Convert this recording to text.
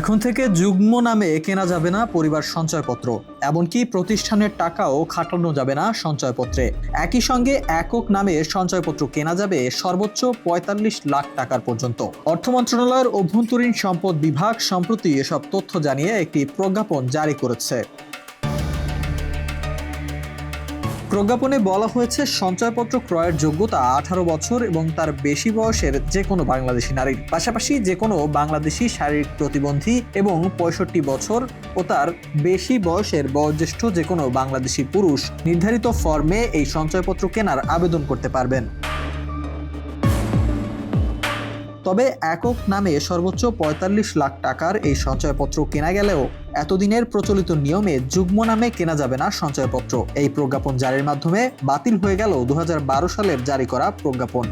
এখন থেকে যুগ্ম নামে কেনা যাবে না পরিবার সঞ্চয়পত্র। এমনকি প্রতিষ্ঠানের টাকাও খাটানো যাবে না সঞ্চয়পত্রে। একই সঙ্গে একক নামে সঞ্চয়পত্র কেনা যাবে সর্বোচ্চ পঁয়তাল্লিশ লাখ টাকার পর্যন্ত। অর্থ মন্ত্রণালয়ের অভ্যন্তরীণ সম্পদ বিভাগ সম্প্রতি এসব তথ্য জানিয়ে একটি প্রজ্ঞাপন জারি করেছে। প্রজ্ঞাপনে বলা হয়েছে, সঞ্চয়পত্র ক্রয়ের যোগ্যতা আঠারো বছর এবং তার বেশি বয়সের যে কোনো বাংলাদেশি নারীর। পাশাপাশি যে কোনো বাংলাদেশি শারীরিক প্রতিবন্ধী এবং পঁয়ষট্টি বছর ও তার বেশি বয়সের বয়োজ্যেষ্ঠ যে কোনো বাংলাদেশি পুরুষ নির্ধারিত ফর্মে এই সঞ্চয়পত্র কেনার আবেদন করতে পারবেন। তবে একক নামে সর্বোচ্চ পঁয়তাল্লিশ লাখ টাকার এই সঞ্চয়পত্র কেনা গেলেও এতদিনের প্রচলিত নিয়মে যুগ্ম নামে কেনা যাবে না সঞ্চয়পত্র। এই প্রজ্ঞাপন জারির মাধ্যমে বাতিল হয়ে গেল দু হাজার বারো সালের জারি করা প্রজ্ঞাপন।